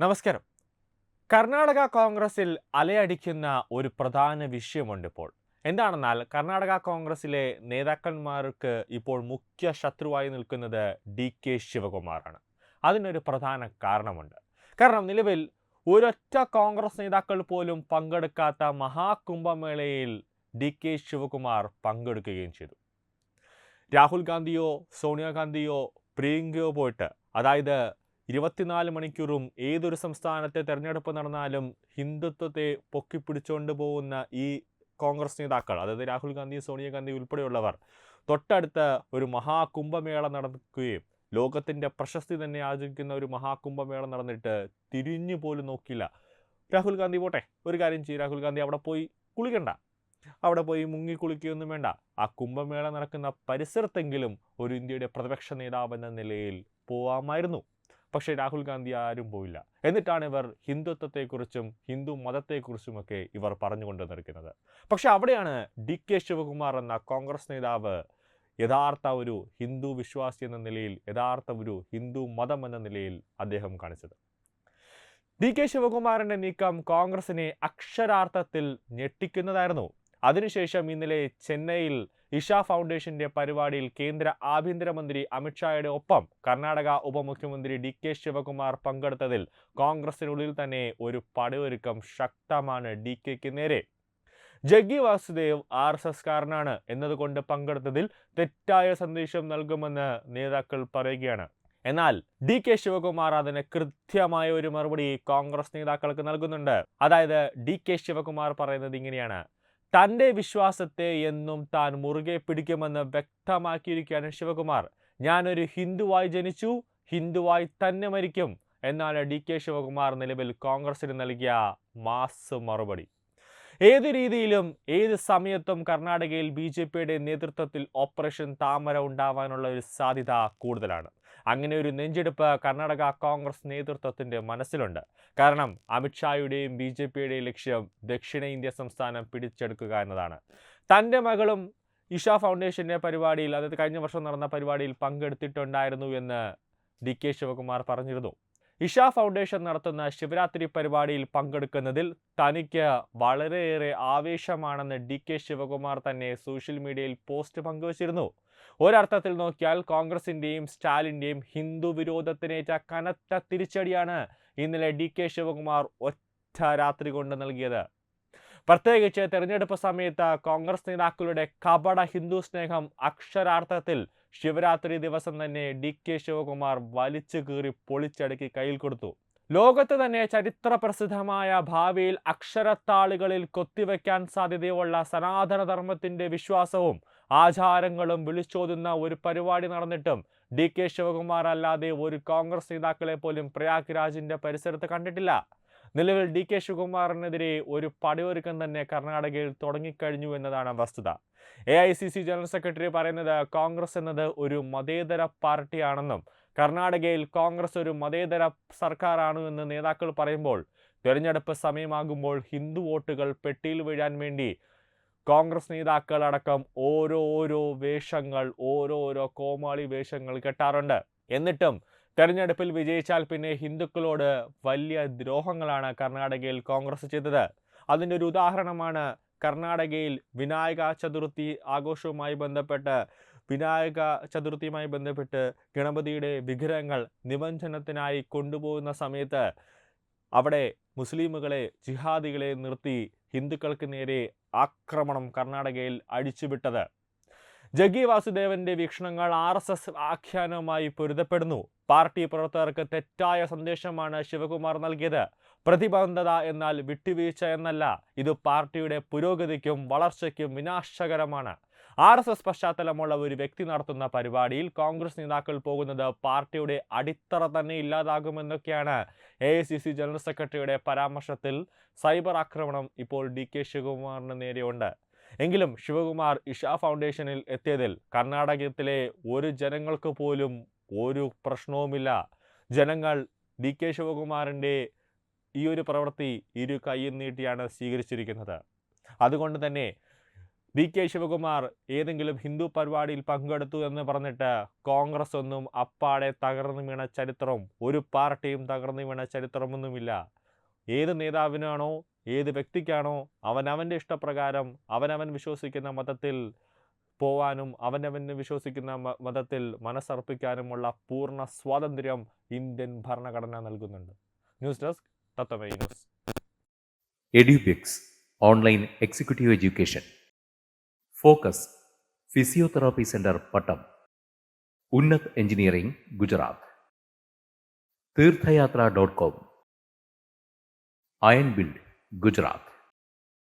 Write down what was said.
നമസ്കാരം. കർണാടക കോൺഗ്രസിൽ അലയടിക്കുന്ന ഒരു പ്രധാന വിഷയമുണ്ട് ഇപ്പോൾ. എന്താണെന്നാൽ കർണാടക കോൺഗ്രസിലെ നേതാക്കന്മാർക്ക് ഇപ്പോൾ മുഖ്യ ശത്രുവായി നിൽക്കുന്നത് ഡി കെ ശിവകുമാറാണ്. അതിനൊരു പ്രധാന കാരണമുണ്ട്. കാരണം നിലവിൽ ഒരൊറ്റ കോൺഗ്രസ് നേതാക്കൾ പോലും പങ്കെടുക്കാത്ത മഹാകുംഭമേളയിൽ ഡി കെ ശിവകുമാർ പങ്കെടുക്കുകയും ചെയ്തു. രാഹുൽ ഗാന്ധിയോ സോണിയാഗാന്ധിയോ പ്രിയങ്കയോ പോയിട്ട് അതായത് ഇരുപത്തിനാല് മണിക്കൂറും ഏതൊരു സംസ്ഥാനത്തെ തെരഞ്ഞെടുപ്പ് നടന്നാലും ഹിന്ദുത്വത്തെ പൊക്കിപ്പിടിച്ചുകൊണ്ട് പോകുന്ന ഈ കോൺഗ്രസ് നേതാക്കൾ അതായത് രാഹുൽ ഗാന്ധി സോണിയാഗാന്ധി ഉൾപ്പെടെയുള്ളവർ തൊട്ടടുത്ത ഒരു മഹാകുംഭമേള നടക്കുകയും ലോകത്തിന്റെ പ്രശസ്തി തന്നെ ആചരിക്കുന്ന ഒരു മഹാകുംഭമേള നടന്നിട്ട് തിരിഞ്ഞു പോലും നോക്കില്ല രാഹുൽ ഗാന്ധി പോട്ടെ ഒരു കാര്യം ചെയ്യും. രാഹുൽ ഗാന്ധി അവിടെ പോയി കുളിക്കണ്ട. അവിടെ പോയി മുങ്ങി കുളിക്കുകയൊന്നും വേണ്ട. ആ കുംഭമേള നടക്കുന്ന പരിസരത്തെങ്കിലും ഒരു ഇന്ത്യയുടെ പ്രതിപക്ഷ നേതാവെന്ന നിലയിൽ പോവാമായിരുന്നു. പക്ഷേ രാഹുൽ ഗാന്ധി ആരും പോയില്ല. എന്നിട്ടാണ് ഇവർ ഹിന്ദുത്വത്തെക്കുറിച്ചും ഹിന്ദു മതത്തെക്കുറിച്ചുമൊക്കെ ഇവർ പറഞ്ഞുകൊണ്ട് നിൽക്കുന്നത്. പക്ഷെ അവിടെയാണ് ഡി കെ ശിവകുമാർ എന്ന കോൺഗ്രസ് നേതാവ് യഥാർത്ഥ ഒരു ഹിന്ദു വിശ്വാസി എന്ന നിലയിൽ യഥാർത്ഥ ഒരു ഹിന്ദു മതം എന്ന നിലയിൽ അദ്ദേഹം കാണിച്ചത്. ഡി കെ ശിവകുമാറിന്റെ നീക്കം കോൺഗ്രസിനെ അക്ഷരാർത്ഥത്തിൽ ഞെട്ടിക്കുന്നതായിരുന്നു. അതിനുശേഷം ഇന്നലെ ചെന്നൈയിൽ ഇഷ ഫൗണ്ടേഷന്റെ പരിപാടിയിൽ കേന്ദ്ര ആഭ്യന്തരമന്ത്രി അമിത്ഷായുടെ ഒപ്പം കർണാടക ഉപമുഖ്യമന്ത്രി ഡി കെ ശിവകുമാർ പങ്കെടുത്തതിൽ കോൺഗ്രസിനുള്ളിൽ തന്നെ ഒരു പടയൊരുക്കം ശക്തമാണ് ഡി കെക്ക് നേരെ. ജഗ്ഗി വാസുദേവ് ആർ എസ് എസ്കാരനാണ് എന്നതുകൊണ്ട് പങ്കെടുത്തതിൽ തെറ്റായ സന്ദേശം നൽകുമെന്ന് നേതാക്കൾ പറയുകയാണ്. എന്നാൽ ഡി കെ ശിവകുമാർ അതിന് കൃത്യമായ ഒരു മറുപടി കോൺഗ്രസ് നേതാക്കൾക്ക് നൽകുന്നുണ്ട്. അതായത് ഡി കെ ശിവകുമാർ പറയുന്നത് ഇങ്ങനെയാണ്. തന്റെ വിശ്വാസത്തെ എന്നും താൻ മുറുകെ പിടിക്കുമെന്ന് വ്യക്തമാക്കിയിരിക്കുകയാണ് ശിവകുമാർ. ഞാനൊരു ഹിന്ദുവായി ജനിച്ചു ഹിന്ദുവായി തന്നെ മരിക്കും എന്നാണ് ഡി കെ ശിവകുമാർ നിലവിൽ കോൺഗ്രസിന് നൽകിയ മാസ് മറുപടി. ഏത് രീതിയിലും ഏത് സമയത്തും കർണാടകയിൽ ബി ജെ പിയുടെ നേതൃത്വത്തിൽ ഓപ്പറേഷൻ താമര ഉണ്ടാവാനുള്ള ഒരു സാധ്യത കൂടുതലാണ്. അങ്ങനെ ഒരു നെഞ്ചെടുപ്പ് കർണാടക കോൺഗ്രസ് നേതൃത്വത്തിന്റെ മനസ്സിലുണ്ട്. കാരണം അമിത്ഷായുടെയും ബി ജെ പിയുടെയും ലക്ഷ്യം ദക്ഷിണേന്ത്യ സംസ്ഥാനം പിടിച്ചെടുക്കുക എന്നതാണ്. തന്റെ മകളും ഇഷ ഫൗണ്ടേഷന്റെ പരിപാടിയിൽ അതായത് കഴിഞ്ഞ വർഷം നടന്ന പരിപാടിയിൽ പങ്കെടുത്തിട്ടുണ്ടായിരുന്നു എന്ന് ഡി കെ ശിവകുമാർ പറഞ്ഞിരുന്നു. ഇഷ ഫൗണ്ടേഷൻ നടത്തുന്ന ശിവരാത്രി പരിപാടിയിൽ പങ്കെടുക്കുന്നതിൽ തനിക്ക് വളരെയേറെ ആവേശമാണെന്ന് ഡി കെ ശിവകുമാർ തന്നെ സോഷ്യൽ മീഡിയയിൽ പോസ്റ്റ് പങ്കുവച്ചിരുന്നു. ഒരർത്ഥത്തിൽ നോക്കിയാൽ കോൺഗ്രസിന്റെയും സ്റ്റാലിന്റെയും ഹിന്ദു വിരോധത്തിനേറ്റ കനത്ത തിരിച്ചടിയാണ് ഇന്നലെ ഡി കെ ശിവകുമാർ ഒറ്റ രാത്രി കൊണ്ട് നൽകിയത്. പ്രത്യേകിച്ച് തെരഞ്ഞെടുപ്പ് സമയത്ത് കോൺഗ്രസ് നേതാക്കളുടെ കപട ഹിന്ദു സ്നേഹം അക്ഷരാർത്ഥത്തിൽ ശിവരാത്രി ദിവസം തന്നെ ഡി കെ ശിവകുമാർ വലിച്ചു കീറി പൊളിച്ചടുക്കി കയ്യിൽ കൊടുത്തു. ലോകത്ത് തന്നെ ചരിത്ര പ്രസിദ്ധമായ ഭാവിയിൽ അക്ഷരത്താളുകളിൽ കൊത്തിവെക്കാൻ സാധ്യതയുള്ള സനാതനധർമ്മത്തിന്റെ വിശ്വാസവും ആചാരങ്ങളും വിളിച്ചോതുന്ന ഒരു പരിപാടി നടന്നിട്ടും ഡി കെ ശിവകുമാർ അല്ലാതെ ഒരു കോൺഗ്രസ് നേതാക്കളെ പോലും പ്രയാഗ് രാജിന്റെ പരിസരത്ത് കണ്ടിട്ടില്ല. നിലവിൽ ഡി കെ ശിവകുമാറിനെതിരെ ഒരു പടയൊരുക്കം തന്നെ കർണാടകയിൽ തുടങ്ങിക്കഴിഞ്ഞു എന്നതാണ് വസ്തുത. A I C C general secretary പറയുന്നത് കോൺഗ്രസ് എന്നത് ഒരു മതേതര പാർട്ടിയാണെന്നും കർണാടകയിൽ കോൺഗ്രസ് ഒരു മതേതര സർക്കാരാണ് എന്ന് നേതാക്കൾ പറയുമ്പോൾ തെരഞ്ഞെടുപ്പ് സമയമാകുമ്പോൾ ഹിന്ദു വോട്ടുകൾ പെട്ടിയിൽ വീഴാൻ വേണ്ടി കോൺഗ്രസ് നേതാക്കൾ അടക്കം ഓരോ ഓരോ വേഷങ്ങൾ ഓരോരോ കോമാളി വേഷങ്ങൾ കെട്ടാറുണ്ട്. എന്നിട്ടും തെരഞ്ഞെടുപ്പിൽ വിജയിച്ചാൽ പിന്നെ ഹിന്ദുക്കളോട് വലിയ ദ്രോഹങ്ങളാണ് കർണാടകയിൽ കോൺഗ്രസ് ചെയ്തത്. അതിന്റെ ഒരു ഉദാഹരണമാണ് കർണാടകയിൽ വിനായക ചതുർത്ഥി ആഘോഷവുമായി ബന്ധപ്പെട്ട് വിനായക ചതുർത്ഥിയുമായി ബന്ധപ്പെട്ട് ഗണപതിയുടെ വിഗ്രഹങ്ങൾ നിമഞ്ജനത്തിനായി കൊണ്ടുപോകുന്ന സമയത്ത് അവിടെ മുസ്ലിമുകളെ ജിഹാദികളെ നിർത്തി ഹിന്ദുക്കൾക്ക് നേരെ ആക്രമണം കർണാടകയിൽ അഴിച്ചുവിട്ടത് ജഗ്ഗി വാസുദേവന്റെ വീക്ഷണങ്ങൾ ആർ എസ് എസ് ആഖ്യാനവുമായി പൊരുത്തപ്പെടുന്നു. പാർട്ടി പ്രവർത്തകർക്ക് തെറ്റായ സന്ദേശമാണ് ശിവകുമാർ നൽകിയത്. പ്രതിബന്ധത എന്നാൽ വിട്ടുവീഴ്ച എന്നല്ല ഇത് പാർട്ടിയുടെ പുരോഗതിക്കും വളർച്ചയ്ക്കും വിനാശകരമാണ്. ആർ എസ് എസ് പശ്ചാത്തലമുള്ള ഒരു വ്യക്തി നടത്തുന്ന പരിപാടിയിൽ കോൺഗ്രസ് നേതാക്കൾ പോകുന്നത് പാർട്ടിയുടെ അടിത്തറ തന്നെ ഇല്ലാതാകുമെന്നൊക്കെയാണ് A I C C general സെക്രട്ടറിയുടെ പരാമർശത്തിൽ സൈബർ ആക്രമണം ഇപ്പോൾ ഡി കെ ശിവകുമാറിന് നേരെയുണ്ട്. എങ്കിലും ശിവകുമാർ ഇഷ ഫൗണ്ടേഷനിൽ എത്തിയതിൽ കർണാടകത്തിലെ ഒരു ജനങ്ങൾക്ക് പോലും ഒരു പ്രശ്നവുമില്ല. ജനങ്ങൾ ഡി കെ ശിവകുമാറിന്റെ ഈ ഒരു പ്രവൃത്തി ഇരു കൈയും നീട്ടിയാണ് സ്വീകരിച്ചിരിക്കുന്നത്. അതുകൊണ്ട് തന്നെ ഡി കെ ശിവകുമാർ ഏതെങ്കിലും ഹിന്ദു പരിപാടിയിൽ പങ്കെടുത്തു എന്ന് പറഞ്ഞിട്ട് കോൺഗ്രസ് ഒന്നും അപ്പാടെ തകർന്നു വീണ ചരിത്രം ഒരു പാർട്ടിയും തകർന്നു വീണ ചരിത്രമൊന്നുമില്ല. ഏത് നേതാവിനാണോ ഏത് വ്യക്തിക്കാണോ അവനവന്റെ ഇഷ്ടപ്രകാരം അവനവൻ വിശ്വസിക്കുന്ന മതത്തിൽ പോവാനും അവനവന് വിശ്വസിക്കുന്ന മതത്തിൽ മനസ്സർപ്പിക്കാനുമുള്ള പൂർണ സ്വാതന്ത്ര്യം ഇന്ത്യൻ ഭരണഘടന നൽകുന്നുണ്ട്. News desk Tatwamayi news. Edubix online executive education. Focus physiotherapy centre Pattom. Unnath engineering Gujarat. Theerthayathra dot com. Iron build Gujarat